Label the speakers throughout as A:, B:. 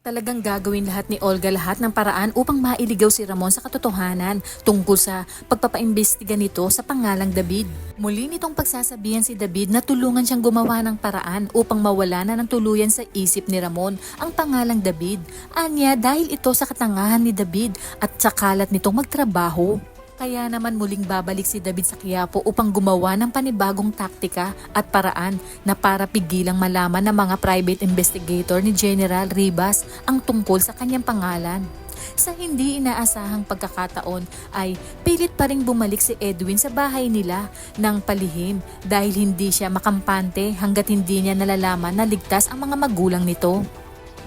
A: Talagang gagawin lahat ni Olga lahat ng paraan upang mailigaw si Ramon sa katotohanan tungkol sa pagpapaimbestiga nito sa pangalang David. Muli nitong pagsasabihan si David na tulungan siyang gumawa ng paraan upang mawala na ng tuluyan sa isip ni Ramon ang pangalang David. Anya dahil ito sa katangahan ni David at sa kalat nitong magtrabaho. Kaya naman muling babalik si David sa Quiapo upang gumawa ng panibagong taktika at paraan na para pigilang malaman ng mga private investigator ni General Ribas ang tungkol sa kanyang pangalan. Sa hindi inaasahang pagkakataon ay pilit pa ring bumalik si Edwin sa bahay nila ng palihim dahil hindi siya makampante hanggat hindi niya nalalaman na ligtas ang mga magulang nito.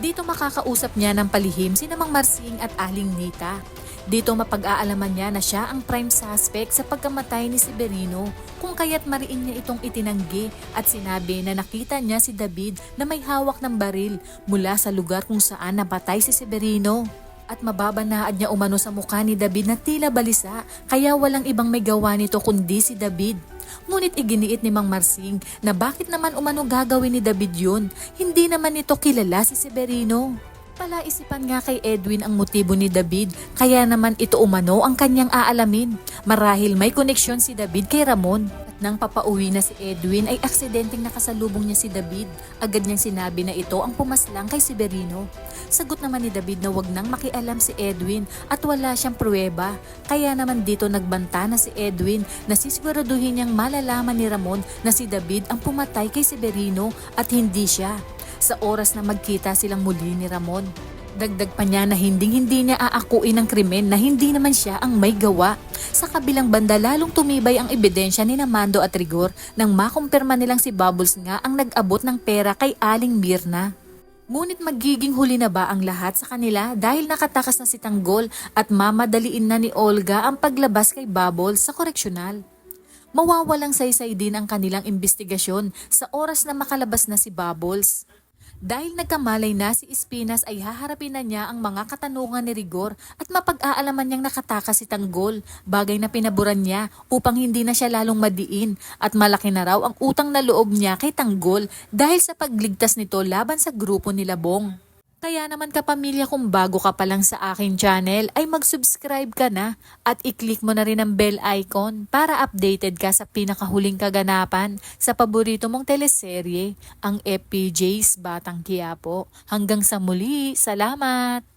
A: Dito makakausap niya ng palihim si Namang Marsing at Aling Nita. Dito mapag-aalaman niya na siya ang prime suspect sa pagkamatay ni Severino kung kaya't mariin niya itong itinanggi at sinabi na nakita niya si David na may hawak ng baril mula sa lugar kung saan napatay si Severino. At mababanaad niya umano sa mukha ni David na tila balisa kaya walang ibang may gawa nito kundi si David. Ngunit iginiit ni Mang Marsing na bakit naman umano gagawin ni David yun? Hindi naman ito kilala si Severino. Palaisipan nga kay Edwin ang motibo ni David, kaya naman ito umano ang kanyang aalamin. Marahil may koneksyon si David kay Ramon. At nang papauwi na si Edwin ay aksidenteng nakasalubong niya si David. Agad niyang sinabi na ito ang pumaslang kay Severino. Sagot naman ni David na wag nang makialam si Edwin at wala siyang pruweba. Kaya naman dito nagbanta na si Edwin na sisiguraduhin niyang malalaman ni Ramon na si David ang pumatay kay Severino at hindi siya sa oras na magkita silang muli ni Ramon. Dagdag pa niya na hinding-hindi niya aakuin ng krimen na hindi naman siya ang may gawa. Sa kabilang banda lalong tumibay ang ebidensya ni Namando at Rigor nang makumpirma nilang si Bubbles nga ang nag-abot ng pera kay Aling Mirna. Ngunit magiging huli na ba ang lahat sa kanila dahil nakatakas na si Tanggol at mamadaliin na ni Olga ang paglabas kay Bubbles sa koreksyonal? Mawawalang saysay din ang kanilang investigasyon sa oras na makalabas na si Bubbles. Dahil nagkamalay na si Espinas ay haharapin na niya ang mga katanungan ni Rigor at mapag-aalaman niyang nakatakas si Tanggol, bagay na pinaboran niya upang hindi na siya lalong madiin at malaki na raw ang utang na loob niya kay Tanggol dahil sa pagligtas nito laban sa grupo ni Labong. Kaya naman kapamilya kung bago ka pa lang sa aking channel ay mag-subscribe ka na at i-click mo na rin ang bell icon para updated ka sa pinakahuling kaganapan sa paborito mong teleserye, ang FPJ's Batang Quiapo. Hanggang sa muli, salamat!